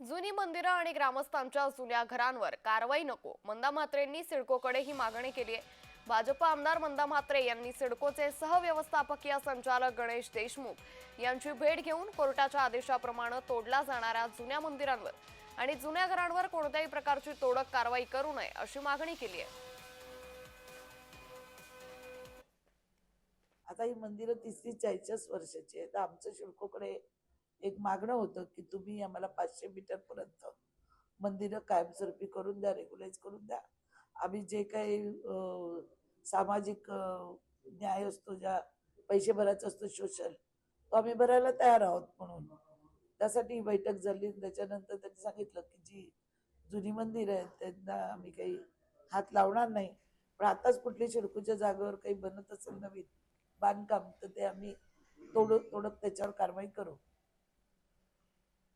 जुनी मंदिरं आणि ग्रामस्थांच्या जुन्या घरांवर कारवाई नको. मंदा म्हात्रेंनी सिडकोकडे ही मागणी केली आहे भाजप आमदार मंदा म्हात्रे यांनी सिडकोचे सहव्यवस्थापकीय संचालक गणेश देशमुख यांची भेट घेऊन कोर्टाच्या आदेशाप्रमाणे तोडल्या जाणाऱ्या जुन्या मंदिरांवर आणि जुन्या घरांवर कोणत्याही प्रकारची तोडक कारवाई करू नये अशी मागणी केली आहे. आता ही मंदिरं तिसरी चाळीस वर्षाची आहेत. आमचं शिडकोकडे एक मागणं होतं की तुम्ही आम्हाला पाचशे मीटरपर्यंत मंदिरं कायमस्वरूपी करून द्या रेग्युलाइज करून द्या. आम्ही जे काही सामाजिक न्याय असतो ज्या पैसे भरायचा असतो सोशल तो आम्ही भरायला तयार आहोत म्हणून. त्यासाठी ही बैठक झाली. त्याच्यानंतर त्यांनी सांगितलं की जी जुनी मंदिर आहेत त्यांना आम्ही काही हात लावणार नाही. पण आताच कुठली शिडकूच्या जागेवर काही बनत असेल नवीन बांधकाम तर ते आम्ही तोडत तोडक त्याच्यावर कारवाई करू.